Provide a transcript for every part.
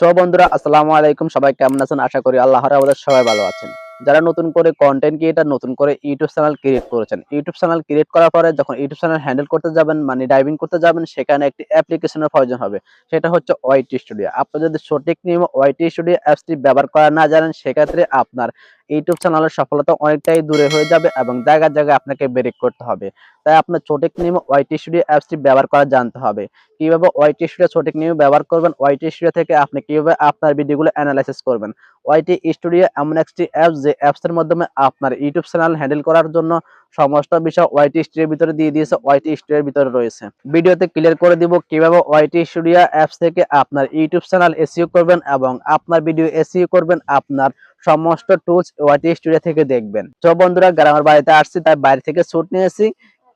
So বন্ধুরা, আসসালামু আলাইকুম। সবাই কেমন আছেন? আশা করি আল্লাহর আমাদের সবাই ভালো আছেন। যারা নতুন করে কন্টেন্ট ক্রিয়েটার নতুন করে ইউটিউব চ্যানেল ক্রিয়েট করেছেন ইউটিউব চ্যানেল ক্রিয়েট করার পরে যখন ইউটিউব চ্যানেল হ্যান্ডেল করতে যাবেন মানে ডাইভিং করতে যাবেন, সেখানে একটি অ্যাপ্লিকেশনের প্রয়োজন হবে। সেটা হচ্ছে ওয়াইটি স্টুডিও আপনি যদি সঠিক নিয়ম ওয়াইটি স্টুডিও অ্যাপসটি ব্যবহার করা না জানেন, সেক্ষেত্রে আপনার ইউটিউব চ্যানেলের সফলতা অনেকটাই দূরে হয়ে যাবে এবং জায়গায় জায়গায় আপনাকে ব্রেক করতে হবে। তাই আপনার সঠিক নিয়ম ওয়াইটি স্টুডিও অ্যাপসটি ব্যবহার করা জানতে হবে। কীভাবে ওয়াইটি স্টুডিও সঠিক নিয়ম ব্যবহার করবেন? ওয়াইটি স্টুডিও থেকে আপনি কীভাবে আপনার ভিডিওগুলো অ্যানালাইসিস করবেন? ওয়াইটি স্টুডিও এমন একটি অ্যাপস যে অ্যাপসের মাধ্যমে আপনার ইউটিউব চ্যানেল হ্যান্ডেল করার জন্য সমস্ত বিষয় ওয়াইটি স্টুডিওর ভিতরে দিয়ে দিয়েছে ওয়াইটি স্টুডিওর ভিতরে রয়েছে। ভিডিওতে ক্লিয়ার করে দিব কীভাবে ওয়াইটি স্টুডিও অ্যাপস থেকে আপনার ইউটিউব চ্যানেল এসিও করবেন এবং আপনার ভিডিও এসিও করবেন, আপনার সমস্ত টুলস ওয়াইটি স্টুডিও থেকে দেখবেন। তো বন্ধুরা, গ্রামের বাড়িতে আসছি, তাই বাইরে থেকে শুট নিয়েছি।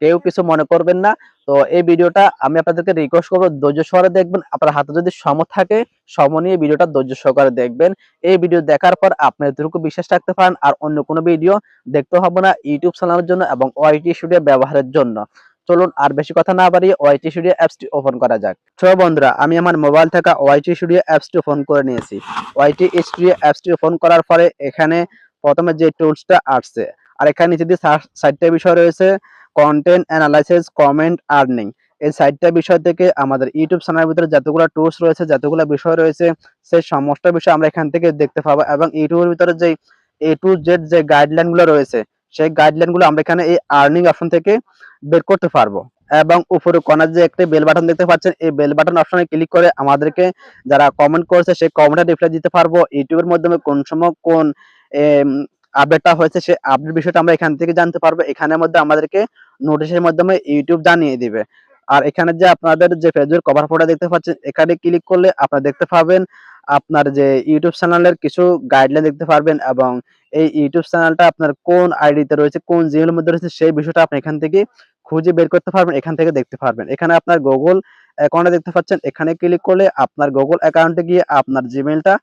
কেউ কিছু মনে করবেন না। তো এই ভিডিওটা আমি আপনাদেরকে রিকোয়েস্ট করব, ধৈর্য সহকারে দেখবেন। আপনার হাতে যদি সম থাকে, সম নিয়ে ভিডিওটা ধৈর্য সহকারে দেখবেন। এই ভিডিও দেখার পর আপনি এতটুকু বিশ্বাস রাখতে পারেন, আর অন্য কোনো ভিডিও দেখতে হবে না, ইউটিউব চালানোর জন্য এবং ওয়াইটি স্টুডিও ব্যবহারের জন্য। চলুন আর বেশি কথা না বাড়িয়ে ওয়াইটি স্টুডিও অ্যাপসটি ওপেন করা যাক। তো বন্ধুরা, আমি আমার মোবাইল থেকে ওয়াইটি স্টুডিও অ্যাপসটি ওপেন করে নিয়েছি। ওয়াইটি স্টুডিও অ্যাপসটি ওপেন করার পরে এখানে প্রথমে যে টুলসটা আসছে, আর এখানে নিচে দিয়ে সাইডটা বিষয় রয়েছে কন্টেন্ট অ্যানালাইসিস কমেন্ট আর্নিং এই সাইটটা বিষয় থেকে আমাদের ইউটিউব চ্যানেলের ভিতরে যতগুলো টুলস রয়েছে, যতগুলো বিষয় রয়েছে, সেই সমস্ত বিষয় আমরা এখান থেকে দেখতে পাবো এবং ইউটিউবের ভিতরে যে এ টু জেড যে গাইডলাইনগুলো রয়েছে সেই গাইডলাইনগুলো আমরা এখানে এই আর্নিং অপশন থেকে বের করতে পারব। এবং উপরে কনার যে একটা বেল বাটন দেখতে পাচ্ছেন, এই বেল বাটন অপশনে ক্লিক করে আমাদেরকে যারা কমেন্ট করেছে, সেই কমেন্টে রিপ্লাই দিতে পারব। ইউটিউবের মাধ্যমে কোন সময় কোন আপডেটটা হয়েছে, সেই আপডেট বিষয়টা আমরা এখান থেকে জানতে পারব। এখানের মধ্যে আমাদেরকে নোটিশের মাধ্যমে ইউটিউব জানিয়ে দিবে। আর এখানে যে আপনাদের যে ফেসবুক কভার ফটো দেখতে পাচ্ছেন, এখানে ক্লিক করলে আপনারা দেখতে পাবেন আপনার যে ইউটিউব চ্যানেলের কিছু গাইডলাইন দেখতে পারবেন এবং এই ইউটিউব চ্যানেলটা আপনার কোন আইডিতে রয়েছে, কোন জিমেলের মধ্যে রয়েছে, সেই বিষয়টা আপনি এখান থেকে খুঁজে বের করতে পারবেন, এখান থেকে দেখতে পারবেন। এখানে আপনার গুগল অ্যাকাউন্টে দেখতে পাচ্ছেন, এখানে ক্লিক করলে আপনার গুগল অ্যাকাউন্টে গিয়ে আপনার জিমেলটা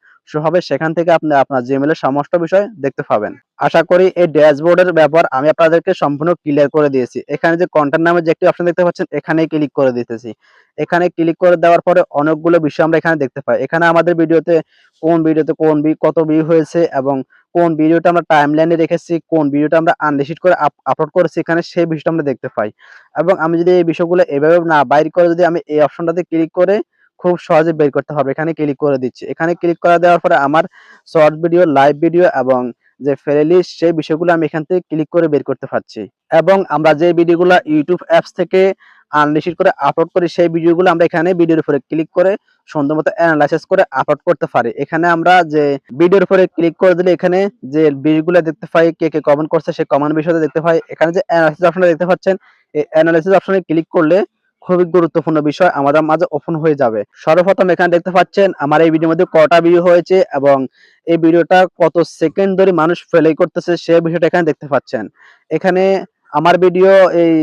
হবে সেখান থেকে আপনি আপনার জিমেলের সমস্ত বিষয় দেখতে পাবেন। আশা করি এই ড্যাশবোর্ডের ব্যাপার আমি আপনাদেরকে সম্পূর্ণ ক্লিয়ার করে দিয়েছি। এখানে যে কন্টেন্ট নামে যে একটি অপশন দেখতে পাচ্ছেন এখানে ক্লিক করে দিতেছি। এখানে ক্লিক করে দেওয়ার পরে অনেকগুলো বিষয় আমরা এখানে দেখতে পাই। এখানে আমাদের ভিডিওতে কোন ভিডিওতে কোন কত ভিউ হয়েছে এবং কোন ভিডিওটা আমরা টাইম লাইনে রেখেছি, কোন ভিডিওটা আমরা আনলিস্ট করে আপলোড করেছি, এখানে সেই বিষয়টা আমরা দেখতে পাই। এবং আমি যদি এই বিষয়গুলো এভাবে না বাইর করে যদি আমি এই অপশনটাতে ক্লিক করে খুব সহজে বের করতে হবে। এখানে ক্লিক করে দিচ্ছি। এখানে ক্লিক করে দেওয়ার পরে আমার শর্ট ভিডিও লাইভ ভিডিও এবং যে প্লেলিস্ট সেই বিষয়গুলো আমি এখান থেকে ক্লিক করে বের করতে পারছি। এবং আমরা যে ভিডিওগুলো ইউটিউব অ্যাপস থেকে আনলিস্ট করে আপলোড করি, সেই ভিডিওগুলো আমরা এখানে ভিডিওর উপরে ক্লিক করে সুন্দর মতো অ্যানালাইসিস করে আপলোড করতে পারি। এখানে আমরা যে ভিডিওর উপরে ক্লিক করে দিলে এখানে যে ভিডিওগুলো দেখতে পাই, কে কে কমেন্ট করছে সেই কমেন্ট বিষয়টা দেখতে পাই। এখানে যে অ্যানালাইসিস অপশনটা দেখতে পাচ্ছেন, এই অ্যানালাইসিস অপশনে ক্লিক করলে খুবই গুরুত্বপূর্ণ বিষয়, আমাদের মাঝে ওপেন হয়ে যাবে। সর্বপ্রথম এখানে দেখতে পাচ্ছেন, আমার এই ভিডিওর মধ্যে কটা ভিডিও হয়েছে এবং এই ভিডিওটা কত সেকেন্ড ধরে মানুষ প্লে করতেছে সে বিষয়টা এখানে দেখতে পাচ্ছেন। এখানে আমার ভিডিও এই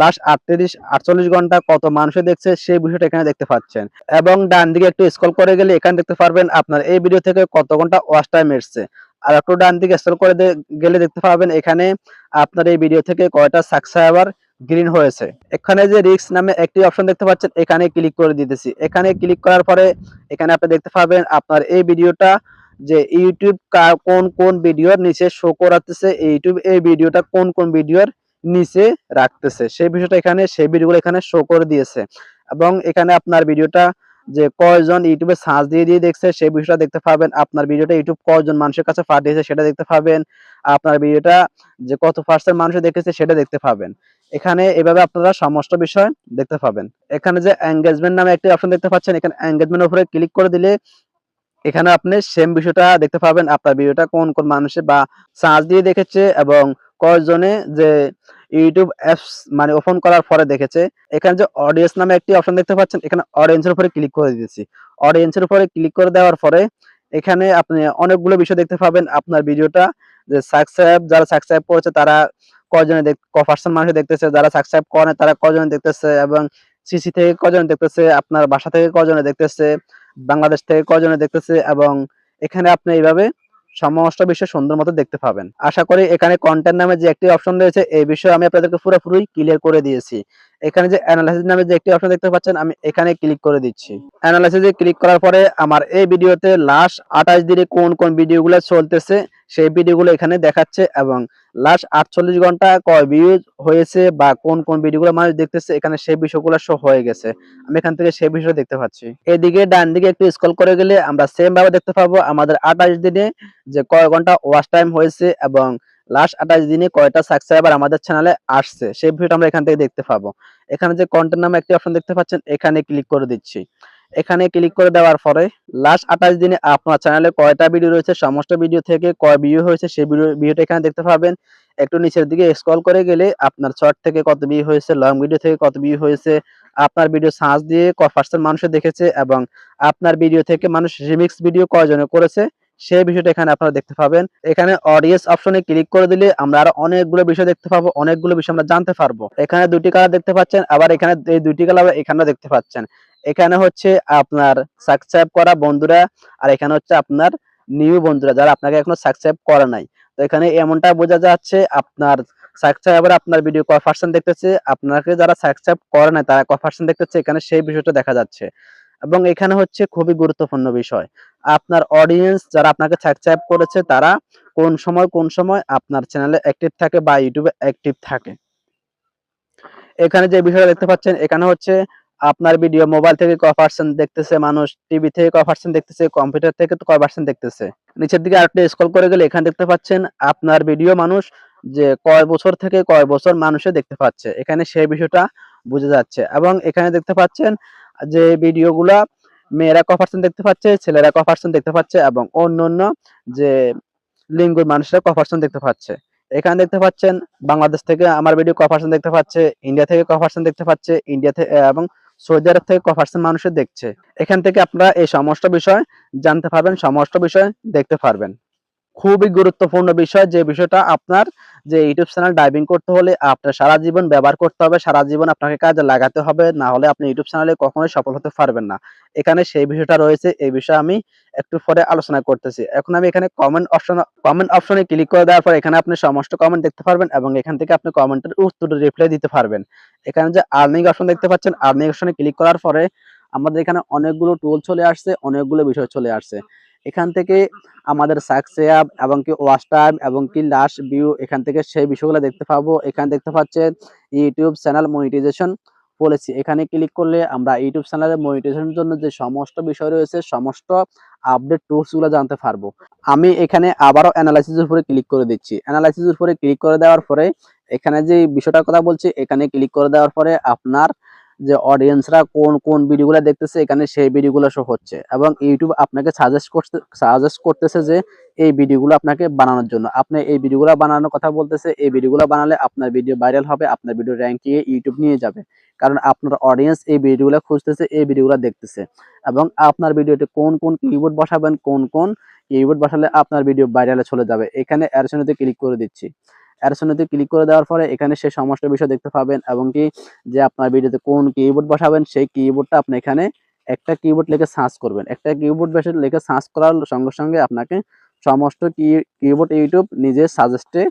লাস্ট আটত্রিশ, আটচল্লিশ ঘণ্টা কত মানুষে দেখছে সেই বিষয়টা এখানে দেখতে পাচ্ছেন। এবং ডান দিকে একটু স্ক্রল করে গেলে এখানে দেখতে পারবেন আপনার এই ভিডিও থেকে কত ঘণ্টা ওয়াচ টাইম এসছে। আর একটু ডান দিকে স্ক্রল করে গেলে দেখতে পাবেন এখানে আপনার এই ভিডিও থেকে কয়টা সাবস্ক্রাইবার গ্রিন হয়েছে। এখানে যে রিক্স নামে একটি অপশন দেখতে পাচ্ছেন, এখানে ক্লিক করে দিতেছি। এখানে ক্লিক করার পরে এখানে আপনি দেখতে পাবেন আপনার এই ভিডিওটা যে ইউটিউব কোন কোন ভিডিওর নিচে শো করাতেছে ইউটিউব এই ভিডিওটা কোন কোন ভিডিওর নিচে রাখতেছে। সেই বিষয়টা এখানে, সেই ভিডিওগুলো এখানে শো করে দিয়েছে। এবং এখানে আপনার ভিডিওটা যে কয়জন ইউটিউবে সার্চ দিয়ে দিয়ে দেখছে, সেই বিষয়টা দেখতে পাবেন। আপনার ভিডিওটা ইউটিউব কয়জন মানুষের কাছে পাঠিয়েছে সেটা দেখতে পাবেন। আপনার ভিডিওটা যে কত পার্সেন্ট মানুষ দেখেছে সেটা দেখতে পাবেন। এখানে এভাবে আপনারা সমস্ত বিষয় দেখতে পাবেন। এখানে যে এঙ্গেজমেন্ট নামে একটি অপশন দেখতে পাচ্ছেন, এখানে এঙ্গেজমেন্ট উপরে ক্লিক করে দিলে এখানে আপনি সেম বিষয়টা দেখতে পাবেন, আপনার ভিডিওটা কোন কোন মানুষে বা সার্চ দিয়ে দেখেছে এবং কয়জনে যে ইউটিউব অ্যাপস মানে ওপেন করার পরে দেখেছে। এখানে যে অডিয়েন্স নামে একটি অপশন দেখতে পাচ্ছেন, এখানে অডিয়েন্সের উপরে ক্লিক করে দিয়েছি। অডিয়েন্সের উপরে ক্লিক করে দেওয়ার পরে এখানে আপনি অনেকগুলো বিষয় দেখতে পাবেন, আপনার ভিডিওটা যে সাবস্ক্রাইব যারা সাবস্ক্রাইব করেছে তারা কজনে ক মানুষ দেখতেছে, যারা সাবস্ক্রাইব করে তারা কজনে দেখতেছে এবং সিসি থেকে কজনে দেখতেছে, আপনার বাসা থেকে কজনে দেখতেছে, বাংলাদেশ থেকে কজনে দেখতেছে এবং এখানে আপনি এইভাবে সমস্ত বিষয় সুন্দর মতো দেখতে পাবেন। আশা করি এখানে কন্টেন্ট নামে যে একটি অপশন রয়েছে, এই বিষয়ে আমি আপনাদেরকে পুরোপুরি ক্লিয়ার করে দিয়েছি। এখানে যে অ্যানালাইসিস নামে যে একটি অপশন দেখতে পাচ্ছেন, আমি এখানে ক্লিক করে দিচ্ছি। অ্যানালাইসিসে ক্লিক করার পরে আমার এই ভিডিওতে লাস্ট আঠাশ দিনে কোন কোন ভিডিওগুলো চলতেছে, সেই ভিডিওগুলো এখানে দেখাচ্ছে এবং লাস্ট আটচল্লিশ ঘণ্টা কয় ভিউজ হয়েছে বা কোন কোন ভিডিওগুলো মানুষ দেখতেছে, এখানে সেই বিষয়গুলো শো হয়ে গেছে। আমি এখান থেকে সেই বিষয় দেখতে পাচ্ছি। এদিকে ডান দিকে একটু স্ক্রল করে গেলে আমরা সেম ভাবে দেখতে পাবো, আমাদের আঠাশ দিনে যে কয় ঘণ্টা ওয়াচ টাইম হয়েছে এবং লাস্ট আঠাশ দিনে কয়টা সাবস্ক্রাইবার আমাদের চ্যানেলে আসছে, সেই ভিডিওটা আমরা এখান থেকে দেখতে পাবো। এখানে যে কন্টেন্ট নামে একটি অপশন দেখতে পাচ্ছেন, এখানে ক্লিক করে দিচ্ছি। এখানে ক্লিক করে দেওয়ার পরে লাস্ট আঠাশ দিনে আপনার চ্যানেলে কয়টা ভিডিও রয়েছে, সমস্ত ভিডিও থেকে কয় ভিডিও হয়েছে, সেই ভিডিও ভিডিওটা এখানে দেখতে পাবেন। একটু নিচের দিকে স্ক্রল করে গেলে আপনার শর্ট থেকে কত ভিউ হয়েছে লং ভিডিও থেকে কত ভিউ হয়েছে, আপনার ভিডিও সার্চ দিয়ে ক পার্সেন্ট মানুষে দেখেছে এবং আপনার ভিডিও থেকে মানুষ রিমিক্স ভিডিও কয়জনে করেছে সেই বিষয়টা এখানে আপনারা দেখতে পাবেন। এখানে অডিয়েন্স অপশনে ক্লিক করে দিলে আমরা আরও অনেকগুলো বিষয় দেখতে পাবো, অনেকগুলো বিষয় আমরা জানতে পারব। এখানে দুটি কালার দেখতে পাচ্ছেন, আবার এখানে এই দুটি কালার এখানে দেখতে পাচ্ছেন। এখানে হচ্ছে আপনার সাবস্ক্রাইব করা বন্ধুরা, আর এখানে হচ্ছে আপনার নিউ বন্ধুরা যারা আপনাকে এখনও সাবস্ক্রাইব করে নাই। তো এখানে এমনটা বোঝা যাচ্ছে, আপনার সাবস্ক্রাইবার আপনার ভিডিও কয় পার্সেন্ট দেখতেছে, আপনাকে যারা সাবস্ক্রাইব করে নাই তারা কয় পার্সেন্ট দেখতেছে, এখানে সেই বিষয়টা দেখা যাচ্ছে। এবং এখানে হচ্ছে খুবই গুরুত্বপূর্ণ বিষয়। আপনার অডিয়েন্স যারা আপনাকে সাবস্ক্রাইব করেছে, তারা কোন সময় কোন সময় আপনার চ্যানেলে অ্যাক্টিভ থাকে বা ইউটিউবে অ্যাক্টিভ থাকে। এখানে যে বিষয়টা দেখতে পাচ্ছেন, এখানে হচ্ছে আপনার ভিডিও মোবাইল থেকে কয় পার্সেন্ট দেখতেছে, মানুষ টিভি থেকে কয় পার্সেন্ট দেখতেছে কম্পিউটার থেকে তো কয় পার্সেন্ট দেখতেছে। নিচের দিকে আরেকটা স্ক্রল করে গেলে এখানে দেখতে পাচ্ছেন, আপনার ভিডিও মানুষ যে কয় বছর থেকে কয় বছর মানুষে দেখতে পাচ্ছে। এখানে সেই বিষয়টা বোঝা যাচ্ছে এবং এখানে দেখতে পাচ্ছেন যে ভিডিওগুলা মেয়েরা ক দেখতে পাচ্ছে, ছেলেরা ক দেখতে পাচ্ছে এবং অন্য অন্য যে লিঙ্গুর মানুষরা ক দেখতে পাচ্ছে। এখানে দেখতে পাচ্ছেন বাংলাদেশ থেকে আমার ভিডিও ক দেখতে পাচ্ছে ইন্ডিয়া থেকে ক দেখতে পাচ্ছে ইন্ডিয়া থেকে এবং সৌদি আরব থেকে ক পার্সেন্ট মানুষের দেখছে। এখান থেকে আপনারা এই সমস্ত বিষয় জানতে পারবেন, সমস্ত বিষয় দেখতে পারবেন। খুবই গুরুত্বপূর্ণ বিষয় যে বিষয়টা আপনার যে ইউটিউব চ্যানেল ডাইভিং করতে হলে আপনার সারা জীবন ব্যবহার করতে হবে, সারা জীবন আপনাকে কাজে লাগাতে হবে, না হলে আপনি ইউটিউব চ্যানেলে কখনোই সফল হতে পারবেন না। এখানে সেই বিষয়টা রয়েছে, এই বিষয়ে আমি একটু পরে আলোচনা করতেছি। এখন আমি এখানে কমেন্ট অপশন কমেন্ট অপশনে ক্লিক করে দেওয়ার পর এখানে আপনি সমস্ত কমেন্ট দেখতে পারবেন এবং এখান থেকে আপনি কমেন্টের উত্তর রিপ্লাই দিতে পারবেন। এখানে যে আর্নিং অপশন দেখতে পাচ্ছেন আর্নিং অপশনে ক্লিক করার পরে আমাদের এখানে অনেকগুলো টুল চলে আসছে, অনেকগুলো বিষয় চলে আসছে। এখান থেকে আমাদের সাকসেয়াব এবং কি ওয়াচ টাইম এবং কি লাস্ট ভিউ এখান থেকে সেই বিষয়গুলো দেখতে পাবো। এখানে দেখতে পাচ্ছেন ইউটিউব চ্যানেল মনিটাইজেশন পলিসি এখানে ক্লিক করলে আমরা ইউটিউব চ্যানেলের মনিটাইজেশনের জন্য যে সমস্ত বিষয় রয়েছে, সমস্ত আপডেট টুলসগুলো জানতে পারব। আমি এখানে আবারও অ্যানালাইসিসের উপরে ক্লিক করে দিচ্ছি। অ্যানালাইসিসের উপরে ক্লিক করে দেওয়ার পরে এখানে যে বিষয়টার কথা বলছি, এখানে ক্লিক করে দেওয়ার পরে আপনার যে অডিয়েন্সরা কোন কোন ভিডিওগুলো দেখতেছে, এখানে সেই ভিডিওগুলো শো হচ্ছে। এবং ইউটিউব আপনাকে সাজেস্ট করতে সাজেস্ট করতেছে যে এই ভিডিওগুলো আপনাকে বানানোর জন্য। আপনি এই ভিডিওগুলো বানানোর কথা বলতেছে, এই ভিডিওগুলো বানালে আপনার ভিডিও ভাইরাল হবে, আপনার ভিডিও র্যাঙ্কিংয়ে ইউটিউব নিয়ে যাবে। কারণ আপনার অডিয়েন্স এই ভিডিওগুলো খুঁজতেছে, এই ভিডিওগুলো দেখতেছে। এবং আপনার ভিডিওতে কোন কোন কিবোর্ড বসাবেন, কোন কোন কিবোর্ড বসালে আপনার ভিডিও ভাইরালে চলে যাবে। এখানে অ্যারসনেতে ক্লিক করে দিচ্ছি। অ্যারসনেতে ক্লিক করে দেওয়ার পরে এখানে সে সমস্ত বিষয় দেখতে পাবেন এবং কি যে আপনার ভিডিওতে কোন কিবোর্ড বসাবেন, সেই কিবোর্ডটা আপনি এখানে একটা কিবোর্ড লিখে সার্চ করবেন। একটা কিবোর্ড বেশি লিখে সার্চ করার সঙ্গে সঙ্গে আপনাকে সমস্ত কি কিবোর্ড ইউটিউব নিজে সাজেস্টে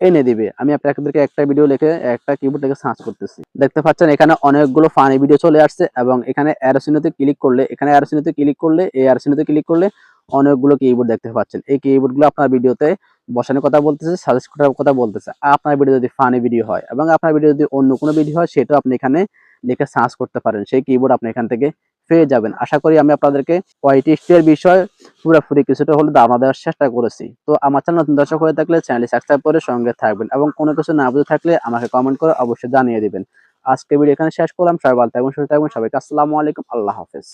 এনে দিবে। আমি আপনাদেরকে একটা ভিডিও লিখে একটা কিবোর্ড লিখে সার্চ করতেছি। দেখতে পাচ্ছেন এখানে অনেকগুলো ফানি ভিডিও চলে আসছে এবং এখানে অ্যারোসিনোতে ক্লিক করলে, এখানে অ্যারোসিনোতে ক্লিক করলে, এই অ্যারোসিনোতে ক্লিক করলে অনেকগুলো কিবোর্ড দেখতে পাচ্ছেন। এই কিবোর্ডগুলো আপনার ভিডিওতে বসানোর কথা বলতেছে সাজেস্ট করার কথা বলতেছে। আপনার ভিডিও যদি ফানি ভিডিও হয় এবং আপনার ভিডিও যদি অন্য কোনো ভিডিও হয়, সেটাও আপনি এখানে লিখে সার্চ করতে পারেন। সেই কিবোর্ড আপনি এখান থেকে পেয়ে যাবেন। আশা করি আমি আপনাদেরকে ওয়াইটিস্টের বিষয় পুরোপুরি কিছুটা হলে ধারণা দেওয়ার চেষ্টা করেছি। তো আমার চ্যানেল নতুন দর্শক হয়ে থাকলে চ্যানেলটি সাবস্ক্রাইব করে সঙ্গে থাকবেন এবং কোনো কিছু না বুঝে থাকলে আমাকে কমেন্ট করে অবশ্যই জানিয়ে দিবেন। আজকে ভিডিও এখানে শেষ করলাম। সবাই ভালো থাকবেন, সুস্থ থাকবেন। সবাইকে আসসালামু আলাইকুম। আল্লাহ হাফেজ।